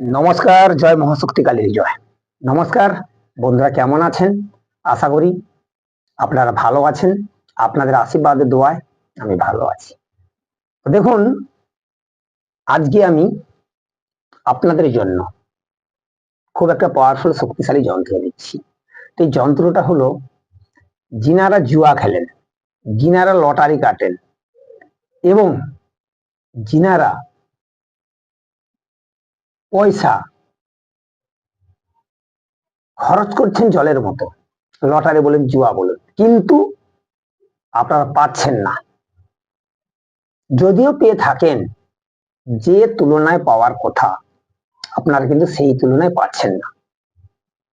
নমস্কার, জয় মহাশক্তি কালীর জয়। নমস্কার, বন্ধুরা কেমন আছেন? আশা করি আপনারা ভালো আছেন। আপনাদের আশীর্বাদে দোয়ায় আমি ভালো আছি। দেখুন, আজকে আমি আপনাদের জন্য খুব একটা পাওয়ারফুল শক্তিশালী যন্ত্র দিচ্ছি। তো এই যন্ত্রটা হলো যিনারা জুয়া খেলেন যিনারা লটারি কাটেন এবং যিনারা পয়সা খরচ করছেন জলের মতো। লটারি বলেন, জুয়া বলুন। কিন্তু আপনারা পাচ্ছেন না। যদিও পেয়ে থাকেন, যে তুলনায় পাওয়ার কথা, আপনারা কিন্তু সেই তুলনায় পাচ্ছেন না।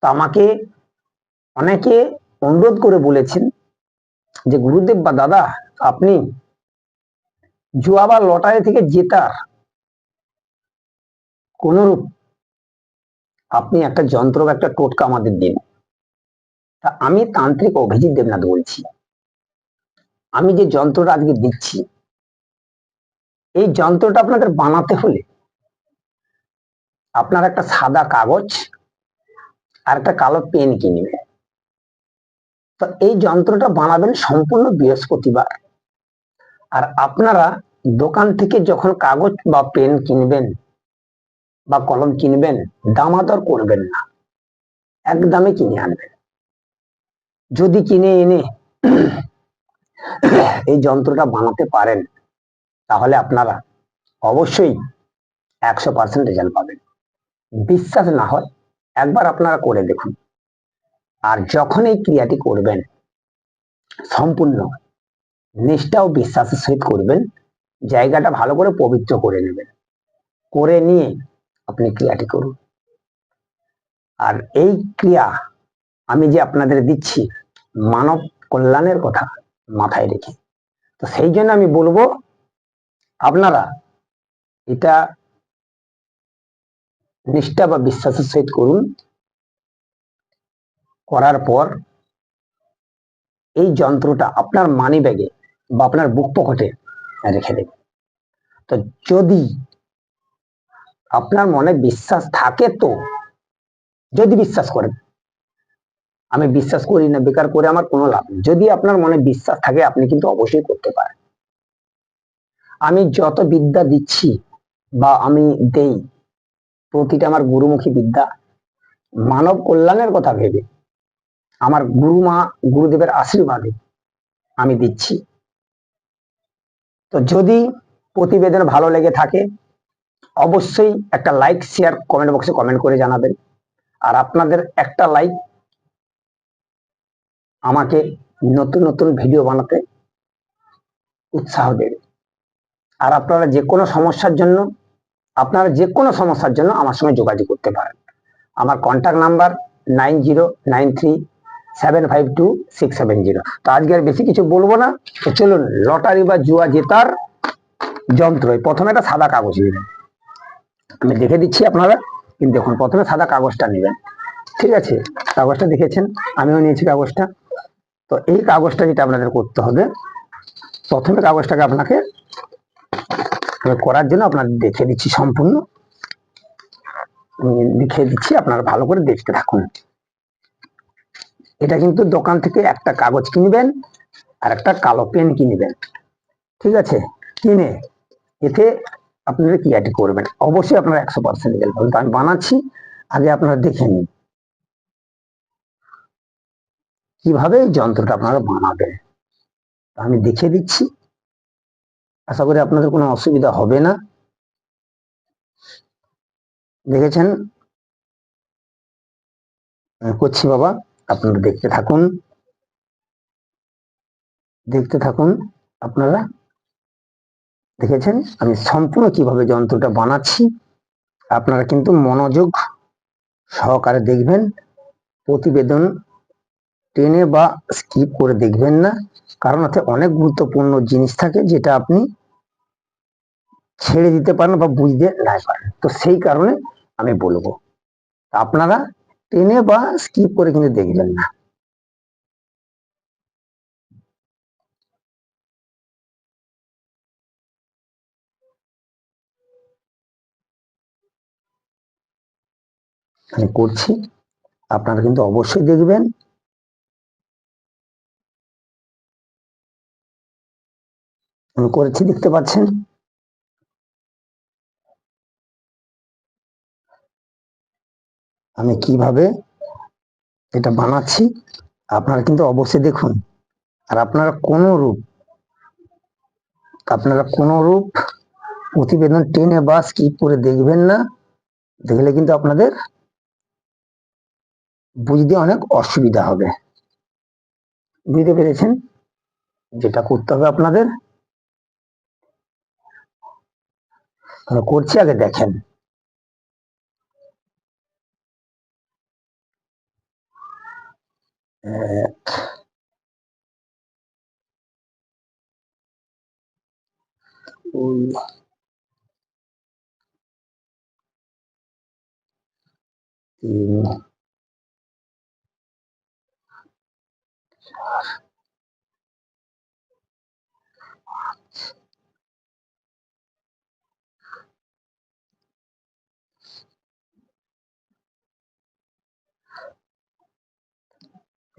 তো আমাকে অনেকে অনুরোধ করে বলেছেন যে, গুরুদেব বা দাদা, আপনি জুয়া বা লটারি থেকে জেতার কোনরূপ? আপনি একটা যন্ত্র বা একটা টোটকা আমাদের দিন। তা আমি তান্ত্রিক অভিজিৎ দেবনাথ বলছি। আমি যে যন্ত্রটা আজকে দিচ্ছি, এই যন্ত্রটা আপনাদের বানাতে হলে আপনার একটা সাদা কাগজ আর একটা কালো পেন কিনবে তো এই যন্ত্রটা বানাবেন সম্পূর্ণ বৃহস্পতিবার। আর আপনারা দোকান থেকে যখন কাগজ বা পেন কিনবেন বা কলম কিনবেন দামাদর করবেন না। একদমে কিনে আনবেন। যদি কিনে এনে এই যন্ত্রটা বানাতে পারেন, তাহলে আপনারা অবশ্যই একশো পার্সেন্ট রেজাল্ট পাবেন। বিশ্বাস না হয়, একবার আপনারা করে দেখুন। আর যখন এই ক্রিয়াটি করবেন, সম্পূর্ণ নিষ্ঠা ও বিশ্বাসের সহিত করবেন, জায়গাটা ভালো করে পবিত্র করে নেবেন। করে নিয়ে আপনি ক্রিয়াটি করুন। আর এই ক্রিয়া আমি যে আপনাদের দিচ্ছি, মানব কল্যাণের কথা মাথায় রেখে। তো সেই জন্য আমি বলব, আপনারা এটা নিষ্ঠা বা বিশ্বাসের সহিত করুন। করার পর এই যন্ত্রটা আপনার মানি ব্যাগে বা আপনার বুক পকেটে রেখে দেবেন। তো যদি আপনার মনে বিশ্বাস থাকে তো? যদি বিশ্বাস করেন। আমি বিশ্বাস করি না, বেকার করে আমার কোনো লাভ নেই। যদি আপনার মনে বিশ্বাস থাকে, আপনি কিন্তু অবশ্যই করতে পারেন। আমি যত বিদ্যা দিচ্ছি বা আমি দেই, প্রতিটা আমার গুরুমুখী বিদ্যা, মানব কল্যাণের কথা ভেবে, আমার গুরু মা গুরুদেবের আশীর্বাদে আমি দিচ্ছি। তো যদি প্রতিবেদন ভালো লেগে থাকে অবশ্যই একটা লাইক শেয়ার কমেন্ট বক্সে কমেন্ট করে জানাবেন। আর আপনাদের একটা লাইক আমাকে নতুন নতুন ভিডিও বানাতে উৎসাহ দেবে। আর আপনারা যে কোনো সমস্যার জন্য, আপনারা যে কোনো সমস্যার জন্য আমার সঙ্গে যোগাযোগ করতে পারেন। আমার contact number nine zero nine three seven five two six seven zero তো আজকে আর বেশি কিছু বলব না। চলুন, লটারি বা জুয়া জেতার যন্ত্র প্রথমে একটা সাদা কাগজ নেবেন আমি দেখে দিচ্ছি আপনারা, কিন্তু দেখুন, প্রথমে সাদা কাগজটা নেবেন। ঠিক আছে? কাগজটা দেখেছেন? আমিও নিয়েছি কাগজটা। তো এই কাগজটা যেটা আপনাদের করতে হবে, প্রথমে কাগজটাকে আপনাকে করার জন্য আপনাদের দেখে দিচ্ছি সম্পূর্ণ। লিখে দিচ্ছি, আপনারা ভালো করে দেখতে থাকুন। এটা কিন্তু দোকান থেকে একটা কাগজ কিনবেন, আর একটা কালো পেন কিনবেন। ঠিক আছে? কিনে, এতে আপনারা ক্রিয়াটি করবেন? অবশ্যই আপনারা একশো পার্সেন্ট রেজাল্ট পাবেন আমি বানাচ্ছি, আগে আপনারা দেখে নিন। কীভাবে যন্ত্রটা আপনারা বানাবেন? আমি দেখিয়ে দিচ্ছি। আশা করি আপনাদের কোনো অসুবিধা হবে না। দেখেছেন? করছি বাবা। আপনারা দেখতে থাকুন। দেখতে থাকুন, আপনারা দেখেছেন? আমি সম্পূর্ণ কীভাবে যন্ত্রটা বানাচ্ছি, আপনারা কিন্তু মনোযোগ সহকারে দেখবেন। প্রতিবেদন টেনে বা স্কিপ করে দেখবেন না। কারণ ওতে অনেক গুরুত্বপূর্ণ জিনিস থাকে যেটা আপনি ছেড়ে দিতে পারেন বা বুঝতে না পারেন। তো সেই কারণে আমি বলব, আপনারা টেনে বা স্কিপ করে কিন্তু দেখবেন না। আমি করছি। আপনারা কিন্তু অবশ্যই দেখবেন। আমি করেছি, দেখতে পাচ্ছেন? আমি কীভাবে এটা বানাচ্ছি, আপনারা কিন্তু অবশ্যই দেখুন। আর আপনারা কোনো রূপ, আপনারা কোনো রূপ প্রতিবেদন টেনে বা স্কিপ করে দেখবেন না। দেখলে কিন্তু আপনাদের বুঝতে অনেক অসুবিধা হবে। বুঝতে পেরেছেন? যেটা করতে হবে আপনাদের। করছি, আগে দেখেন। এক। তিন।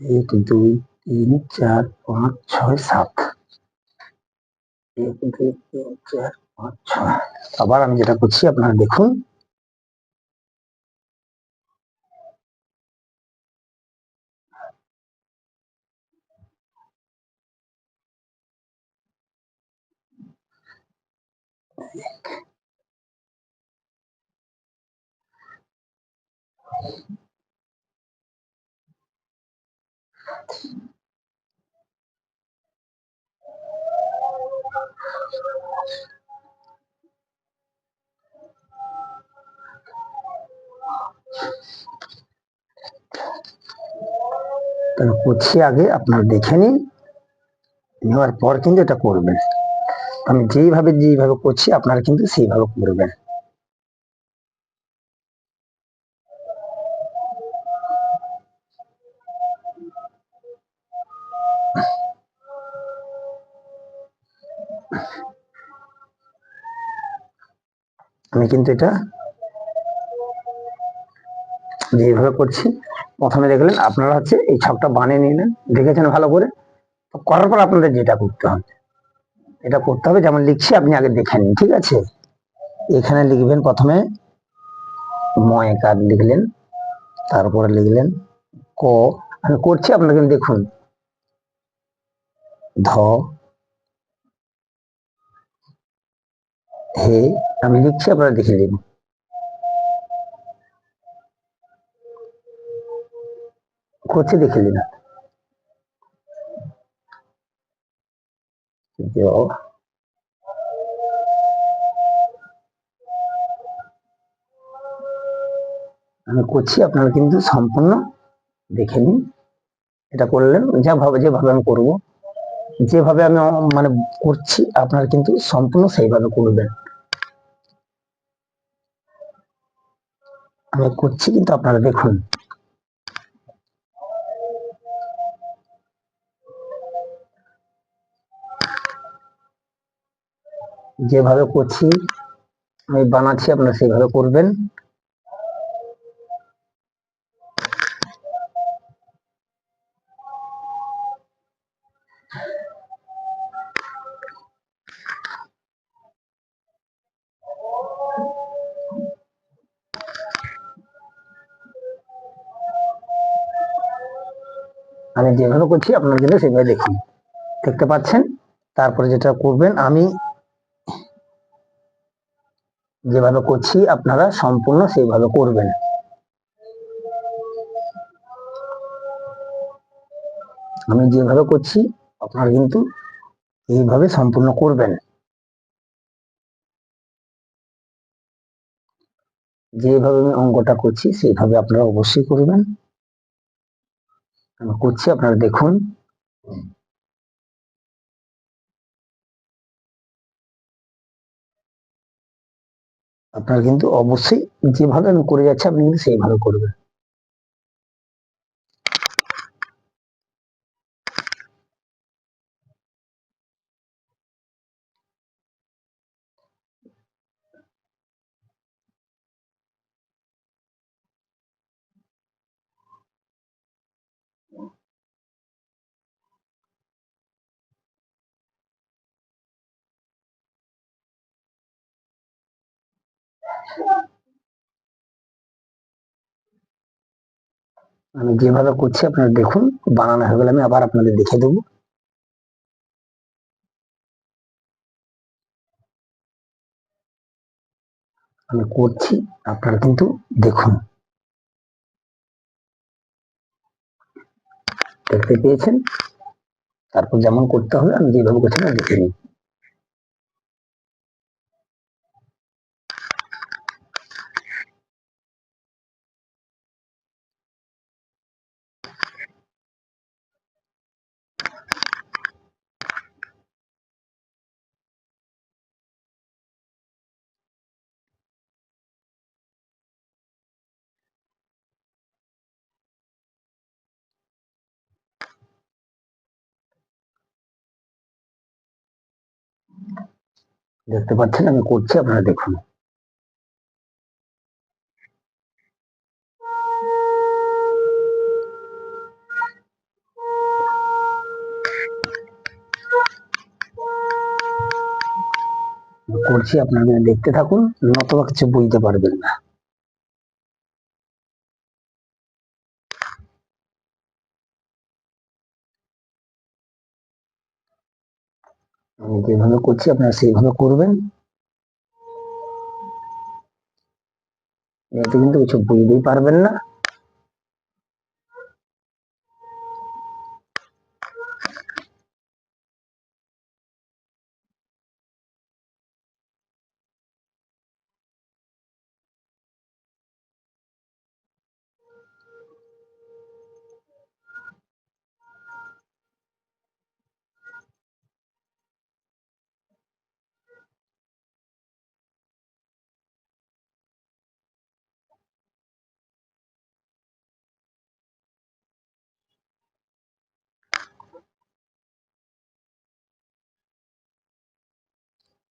এক দুই তিন চার পাঁচ ছয় সাত এক দুই তিন চার পাঁচ ছয় আবার আমি যেটা করছি আপনারা দেখুন তাহলে করছি আগে আপনারা দেখে নিন নেওয়ার পর কিন্তু এটা করবেন আমি যেইভাবে যেইভাবে করছি, আপনারা কিন্তু সেইভাবে করবেন। আমি কিন্তু এটা যেভাবে করছি, প্রথমে দেখলেন আপনারা হচ্ছে এই ছকটা বানিয়ে নিলেন, দেখেছেন ভালো করে? তো করার পর আপনাদের যেটা করতে হবে। এটা করতে হবে, যেমন লিখছি, আপনি আগে দেখে নিন, ঠিক আছে? এখানে লিখবেন প্রথমে ময়কার লিখলেন, তারপরে লিখলেন ক। আমি করছি আপনারা কিন্তু দেখুন। ধ, হে, আমি লিখছি, আপনারা দেখে নিন। করছি, দেখে নিন। জ আমি করছি, আপনারা কিন্তু সম্পূর্ণ দেখে নিন। এটা করলেন যা ভাবে যেভাবে আমি করব, যেভাবে আমি মানে করছি, আপনারা কিন্তু সম্পূর্ণ সেইভাবে করবেন। আমি করছি, কিন্তু আপনারা দেখুন। যেভাবে করছি, আমি বানাচ্ছি, আপনারা সেইভাবে করবেন। আমি যেভাবে করছি, আপনারা কিন্তু সেভাবে দেখুন। দেখতে পাচ্ছেন? তারপরে যেটা করবেন, আমি যেভাবে করছি, আপনারা সম্পূর্ণ সেইভাবে করবেন। আমি যেভাবে করছি, আপনারা কিন্তু এইভাবে সম্পূর্ণ করবেন। যেভাবে আমি অঙ্কটা করছি, সেইভাবে আপনারা অবশ্যই করবেন। আমি করছি, আপনারা দেখুন। আপনারা কিন্তু অবশ্যই যেভাবে আমি করে যাচ্ছি আপনি কিন্তু সেইভাবে করবেন। আমি যেভাবে করছি, আপনারা দেখুন, বানানো হয়ে গেলে আমি আবার আপনাদের দেখে দেবো। আমি করছি, আপনারা কিন্তু দেখুন। দেখতে পেয়েছেন? তারপর যেমন করতে হবে, আমি যেভাবে করছি না দেখে নিই দেখতে পাচ্ছেন? আমি করছি, আপনারা দেখুন। করছি, আপনারা দেখতে থাকুন, নতবা কিছু বুঝতে পারবেন না। আমি যেভাবে করছি আপনারা সেইভাবে করবেন? এতে কিন্তু কিছু বুঝতেই পারবেন না।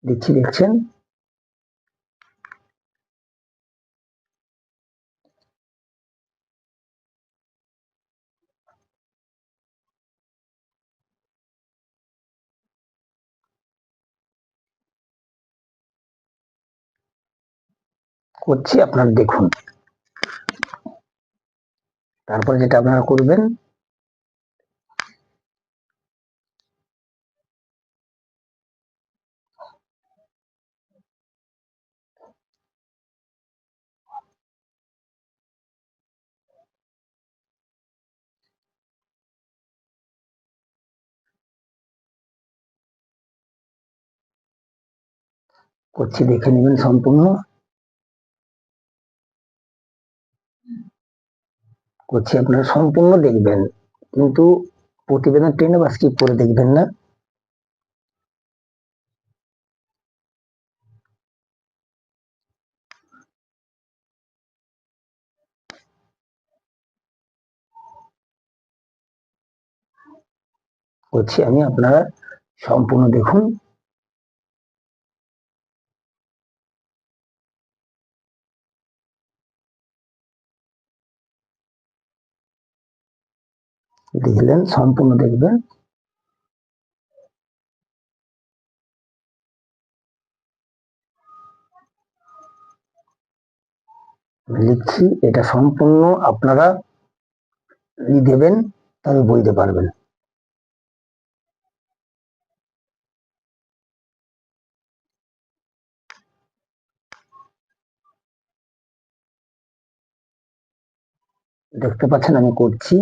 দিচ্ছি দেখছেন। করছি আপনারা দেখুন। তারপর যেটা আপনারা করবেন করছি, দেখে নেবেন সম্পূর্ণ। করছি আপনারা সম্পূর্ণ দেখবেন, কিন্তু প্রতিবেদন টেনে বা স্কিপ করে দেখবেন না। করছি আমি, আপনারা সম্পূর্ণ দেখুন। দেখলেন, সম্পূর্ণ দেখবেন। লিখছি, এটা সম্পূর্ণ আপনারা দেবেন তবে বুঝতে পারবেন। দেখতে পাচ্ছেন, আমি করছি।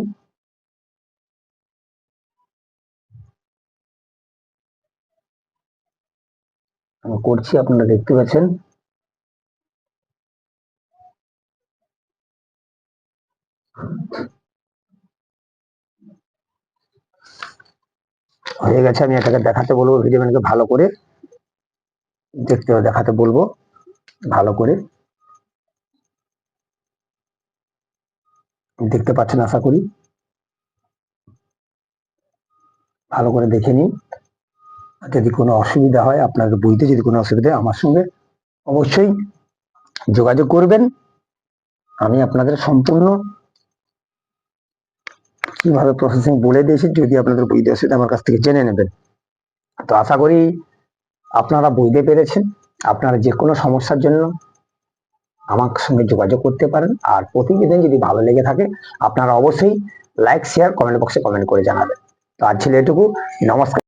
আমি করছি, আপনারা দেখতে পাচ্ছেন। হয়ে গেছে, আমি এটাকে দেখাতে বলব ভিডিও ম্যানকে ভালো করে দেখতে দেখাতে বলব, ভালো করে। দেখতে পাচ্ছেন, আশা করি। ভালো করে দেখে নিন। যদি কোনো অসুবিধা হয় আপনাকে বুঝতে যদি কোনো অসুবিধা হয়, আমার সঙ্গে অবশ্যই যোগাযোগ করবেন। আমি আপনাদের সম্পূর্ণ কীভাবে প্রসেসিং বলে দিয়েছি, যদি আপনাদের বুঝতে অসুবিধা আমার কাছ থেকে জেনে নেবেন। তো আশা করি আপনারা বুঝতে পেরেছেন। আপনারা যে কোনো সমস্যার জন্য আমার সঙ্গে যোগাযোগ করতে পারেন। আর প্রতিবেদন যদি ভালো লেগে থাকে, আপনারা অবশ্যই লাইক শেয়ার কমেন্ট বক্সে কমেন্ট করে জানাবেন। তো আজ ছিল এটুকু নমস্কার।